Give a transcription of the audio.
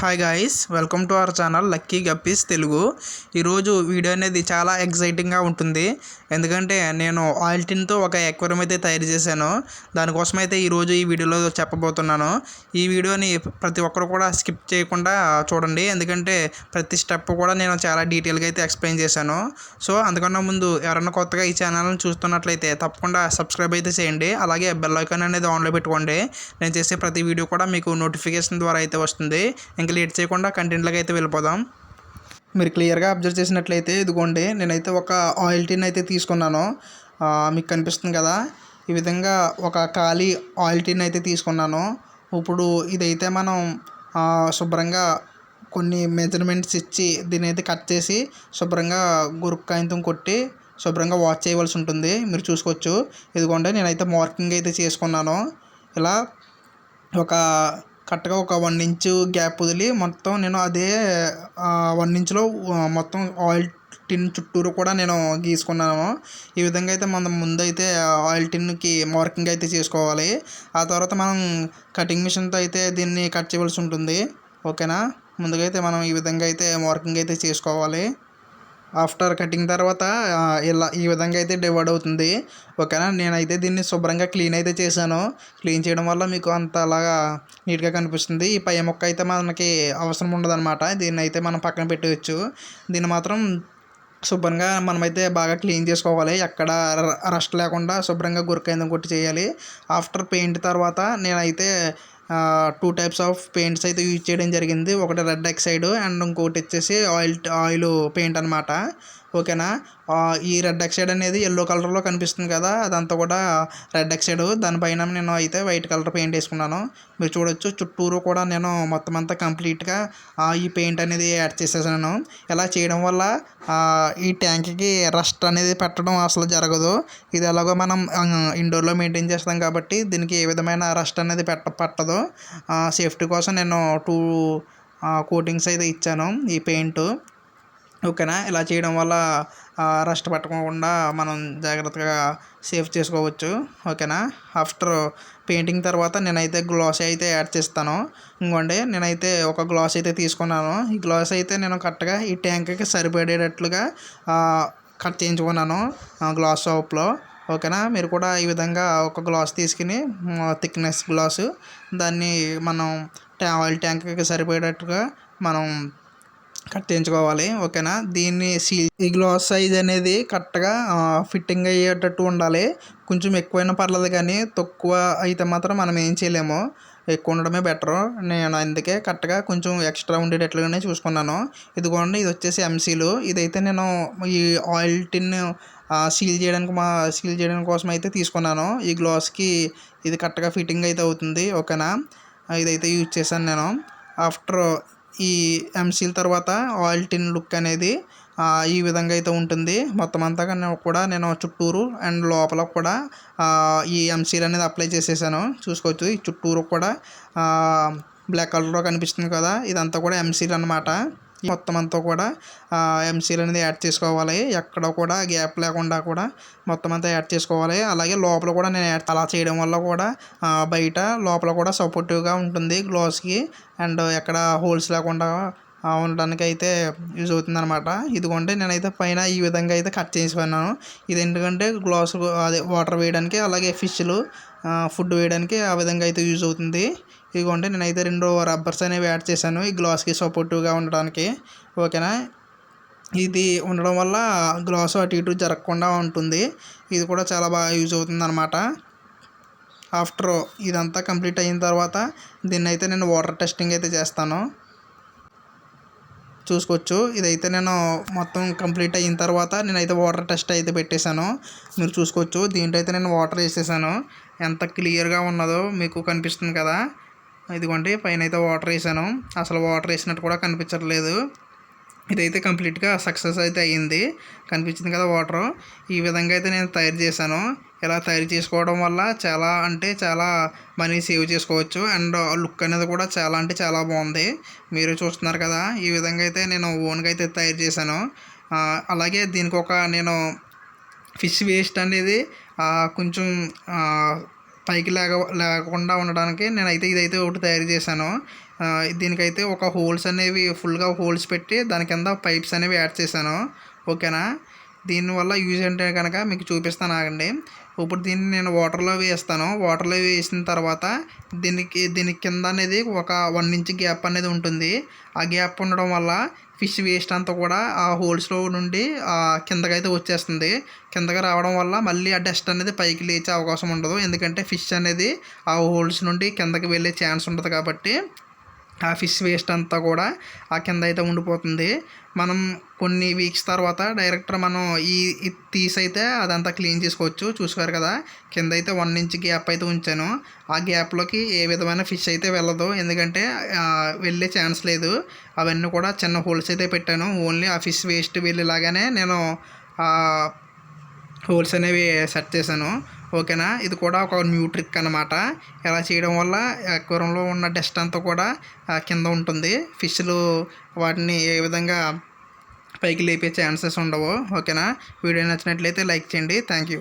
Hi guys welcome to our channel lucky guppies Telugu ఈరోజు video అనేది చాలా ఎగ్జైటింగ్గా ఉంటుంది. ఎందుకంటే నేను ఆయిల్ టిన్తో ఒక ఎక్వరం అయితే తయారు చేశాను. దానికోసం అయితే ఈరోజు ఈ వీడియోలో చెప్పబోతున్నాను. ఈ వీడియోని ప్రతి ఒక్కరు కూడా స్కిప్ చేయకుండా చూడండి. ఎందుకంటే ప్రతి స్టెప్ కూడా నేను చాలా డీటెయిల్గా అయితే ఎక్స్ప్లెయిన్ చేశాను. సో అందుకన్నా ముందు ఎవరైనా కొత్తగా ఈ ఛానల్ని చూస్తున్నట్లయితే తప్పకుండా సబ్స్క్రైబ్ అయితే చేయండి. అలాగే బెల్ ఐకాన్ అనేది ఆన్లో పెట్టుకోండి. నేను చేసే ప్రతి వీడియో కూడా మీకు నోటిఫికేషన్ ద్వారా అయితే వస్తుంది. ఇంకా లేట్ చేయకుండా కంటెంట్లోకి అయితే వెళ్ళిపోదాం. మీరు క్లియర్గా అబ్జర్వ్ చేసినట్లయితే ఇదిగోండి నేనైతే ఒక ఆయిల్ టిన్ అయితే తీసుకున్నాను. మీకు కనిపిస్తుంది కదా? ఈ విధంగా ఒక ఖాళీ ఆయిల్ టిన్ అయితే తీసుకున్నాను. ఇప్పుడు ఇదైతే మనం శుభ్రంగా కొన్ని మెజర్మెంట్స్ ఇచ్చి దీని అయితే కట్ చేసి శుభ్రంగా గురుక్కాయంతం కొట్టి శుభ్రంగా వాష్ చేయవలసి ఉంటుంది. మీరు చూసుకోవచ్చు. ఇదిగోండి నేనైతే మార్కింగ్ అయితే చేసుకున్నాను. ఇలా ఒక కరెక్ట్గా ఒక వన్ ఇంచు గ్యాప్ వదిలి మొత్తం నేను అదే వన్ ఇంచులో మొత్తం ఆయిల్ టిన్ చుట్టూరు కూడా నేను గీసుకున్నాను. ఈ విధంగా అయితే మనం ముందైతే ఆయిల్ టిన్కి మార్కింగ్ అయితే చేసుకోవాలి. ఆ తర్వాత మనం కటింగ్ మిషన్తో అయితే దీన్ని కట్ చేయవలసి ఉంటుంది. ఓకేనా? ముందుగా అయితే మనం ఈ విధంగా అయితే మార్కింగ్ అయితే చేసుకోవాలి. ఆఫ్టర్ కటింగ్ తర్వాత ఇలా ఈ విధంగా అయితే డివైడ్ అవుతుంది. ఓకేనా? నేనైతే దీన్ని శుభ్రంగా క్లీన్ అయితే చేశాను. క్లీన్ చేయడం వల్ల మీకు అంత అలాగా నీట్గా కనిపిస్తుంది. ఈ పై మొక్క అయితే మనకి అవసరం ఉండదన్నమాట. దీన్ని అయితే మనం పక్కన పెట్టవచ్చు దీన్ని మాత్రం శుభ్రంగా మనమైతే బాగా క్లీన్ చేసుకోవాలి. ఎక్కడ రస్ట్ లేకుండా శుభ్రంగా గురికైందని కొట్టి చేయాలి. ఆఫ్టర్ పెయింట్ తర్వాత నేనైతే టూ టైప్స్ ఆఫ్ పెయింట్స్ అయితే యూజ్ చేయడం జరిగింది. ఒకటి రెడ్ ఆక్సైడ్ అండ్ ఇంకోటి వచ్చేసి ఆయిల్ ఆయిల్ పెయింట్ అనమాట ఓకేనా? ఈ రెడ్ ఎక్సైడ్ అనేది ఎల్లో కలర్లో కనిపిస్తుంది కదా అదంతా కూడా రెడ్ ఎక్సైడ్ దానిపైన నేను అయితే వైట్ కలర్ పెయింట్ వేసుకున్నాను. మీరు చూడొచ్చు చుట్టూరు కూడా నేను మొత్తం అంతా కంప్లీట్గా ఈ పెయింట్ అనేది యాడ్ చేసేసాను. ఇలా చేయడం వల్ల ఈ ట్యాంక్కి రస్ట్ అనేది పెట్టడం అసలు జరగదు. ఇది ఎలాగో మనం ఇండోర్లో మెయింటైన్ చేస్తాం కాబట్టి దీనికి ఏ విధమైన రస్ట్ అనేది పెట్ట పట్టదు. సేఫ్టీ కోసం నేను టూ కోటింగ్స్ అయితే ఇచ్చాను ఈ పెయింట్ ఓకేనా? ఇలా చేయడం వల్ల రస్ట్ పట్టకుండా మనం జాగ్రత్తగా సేఫ్ చేసుకోవచ్చు. ఓకేనా? ఆఫ్టర్ పెయింటింగ్ తర్వాత నేనైతే గ్లాస్ అయితే యాడ్ చేస్తాను. ఇంకోండి నేనైతే ఒక గ్లాస్ అయితే తీసుకున్నాను. ఈ గ్లాస్ అయితే నేను కరెక్ట్గా ఈ ట్యాంక్కి సరిపడేటట్లుగా కట్ చేయించుకున్నాను గ్లాస్ షాప్లో ఓకేనా? మీరు కూడా ఈ విధంగా ఒక గ్లాస్ తీసుకుని థిక్నెస్ గ్లాసు దాన్ని మనం ఆయిల్ ట్యాంక్కి సరిపోయేటట్టుగా మనం కట్టించుకోవాలి ఓకేనా? దీన్ని సీల్ ఈ గ్లాస్ సైజ్ అనేది కరెక్ట్గా ఫిట్టింగ్ అయ్యేటట్టు ఉండాలి. కొంచెం ఎక్కువైనా పర్లేదు కానీ తక్కువ అయితే మాత్రం మనం ఏం చేయలేము. ఎక్కువ ఉండడమే బెటరు. నేను అందుకే కరెక్ట్గా కొంచెం ఎక్స్ట్రా ఉండేటట్లుగానే చూసుకున్నాను. ఇదిగోండి ఇది వచ్చేసి ఎంసీలు ఇదైతే నేను ఈ ఆయిల్ టిన్ సీల్ చేయడానికి మా సీల్ చేయడానికి కోసం అయితే తీసుకున్నాను. ఈ గ్లాస్కి ఇది కరెక్ట్గా ఫిట్టింగ్ అయితే అవుతుంది ఓకేనా? ఇదైతే యూజ్ చేశాను నేను. ఆఫ్టర్ ఈ ఎంసీల్ తర్వాత ఆయిల్ టిన్ లుక్ అనేది ఈ విధంగా అయితే ఉంటుంది. మొత్తం అంతా కూడా నేను చుట్టూరు అండ్ లోపల కూడా ఈ ఎంసీల్ అనేది అప్లై చేసేసాను. చూసుకోవచ్చు ఈ చుట్టూరు కూడా బ్లాక్ కలర్లో కనిపిస్తుంది కదా ఇదంతా కూడా ఎంసీల్ అనమాట మొత్తం అంతా కూడా ఎంసీల్ అనేది యాడ్ చేసుకోవాలి. ఎక్కడ కూడా గ్యాప్ లేకుండా కూడా మొత్తం అంతా యాడ్ చేసుకోవాలి. అలాగే లోపల కూడా నేను యాడ్ అలా చేయడం వల్ల కూడా బయట లోపల కూడా సపోర్టివ్గా ఉంటుంది గ్లోవ్స్కి అండ్ ఎక్కడ హోల్స్ లేకుండా ఉండడానికి అయితే యూజ్ అవుతుంది అనమాట ఇదిగోండి నేనైతే పైన ఈ విధంగా అయితే కట్ చేసిపోయినాను. ఇది ఎందుకంటే గ్లాస్ అదే వాటర్ వేయడానికి అలాగే ఫిష్లు ఫుడ్ వేయడానికి ఆ విధంగా అయితే యూజ్ అవుతుంది. ఇదిగోండి నేనైతే రెండు రబ్బర్స్ అనేవి యాడ్ చేశాను. ఈ గ్లాస్కి సపోర్టివ్గా ఉండడానికి ఓకేనా? ఇది ఉండడం వల్ల గ్లాస్ అటు ఇటు జరగకుండా ఉంటుంది. ఇది కూడా చాలా బాగా యూజ్ అవుతుంది అనమాట ఆఫ్టర్ ఇదంతా కంప్లీట్ అయిన తర్వాత దీన్ని అయితే నేను వాటర్ టెస్టింగ్ అయితే చేస్తాను. చూసుకోవచ్చు. ఇదైతే నేను మొత్తం కంప్లీట్ అయిన తర్వాత నేనైతే వాటర్ టెస్ట్ అయితే పెట్టేశాను. మీరు చూసుకోవచ్చు. దీంట్లో అయితే నేను వాటర్ వేసేసాను. ఎంత క్లియర్గా ఉన్నదో మీకు కనిపిస్తుంది కదా. ఇదిగోండి పైన అయితే వాటర్ వేసాను. అసలు వాటర్ వేసినట్టు కూడా కనిపించట్లేదు. ఇదైతే కంప్లీట్గా సక్సెస్ అయితే అయ్యింది. కనిపించింది కదా వాటర్ ఈ విధంగా అయితే నేను తయారు చేశాను. ఇలా తయారు చేసుకోవడం వల్ల చాలా అంటే చాలా మనీ సేవ్ చేసుకోవచ్చు. అండ్ లుక్ అనేది కూడా చాలా అంటే చాలా బాగుంది. మీరు చూస్తున్నారు కదా ఈ విధంగా అయితే నేను ఓన్గా అయితే తయారు చేశాను. అలాగే దీనికి ఒక నేను ఫిష్ వేస్ట్ అనేది కొంచెం పైకి లేక లేకుండా ఉండడానికి నేనైతే ఇదైతే ఒకటి తయారు చేశాను. దీనికైతే ఒక హోల్స్ అనేవి ఫుల్గా హోల్స్ పెట్టి దాని కింద పైప్స్ అనేవి యాడ్ చేశాను. ఓకేనా? దీనివల్ల యూజ్ అంటే కనుక మీకు చూపిస్తాను ఆగండి. ఇప్పుడు దీన్ని నేను వాటర్లో వేస్తాను. వాటర్లో వేసిన తర్వాత దీనికి దీని కింద అనేది ఒక వన్ ఇంచ్ గ్యాప్ అనేది ఉంటుంది. ఆ గ్యాప్ ఉండడం వల్ల ఫిష్ వేస్ట్ అంతా కూడా ఆ హోల్స్లో నుండి కిందకైతే వచ్చేస్తుంది. కిందకి రావడం వల్ల మళ్ళీ ఆ డస్ట్ అనేది పైకి లేచే అవకాశం ఉండదు. ఎందుకంటే ఫిష్ అనేది ఆ హోల్స్ నుండి కిందకి వెళ్ళే ఛాన్స్ ఉంటుంది కాబట్టి ఆ ఫిష్ వేస్ట్ అంతా కూడా ఆ కింద అయితే ఉండిపోతుంది. మనం కొన్ని వీక్స్ తర్వాత డైరెక్టర్ మనం ఈ తీసైతే తీసి అయితే అదంతా క్లీన్ చేసుకోవచ్చు. చూసుకోరు కదా? కింద అయితే వన్ ఇంచ్ గ్యాప్ అయితే ఉంచాను. ఆ గ్యాప్లోకి ఏ విధమైన ఫిష్ అయితే వెళ్ళదు. ఎందుకంటే వెళ్ళే ఛాన్స్ లేదు. అవన్నీ కూడా చిన్న హోల్స్ అయితే పెట్టాను. ఓన్లీ ఆ ఫిష్ వేస్ట్ వెళ్ళేలాగానే నేను హోల్స్ అనేవి సెట్ చేశాను. ఓకేనా? ఇది కూడా ఒక న్యూ ట్రిక్ అనమాట ఇలా చేయడం వల్ల అక్వేరియంలో ఉన్న డస్ట్ అంతా కూడా కింద ఉంటుంది. ఫిష్లు వాటిని ఏ విధంగా పైకి లేపే ఛాన్సెస్ ఉండవు. ఓకేనా? వీడియో నచ్చినట్లయితే లైక్ చేయండి. Thank you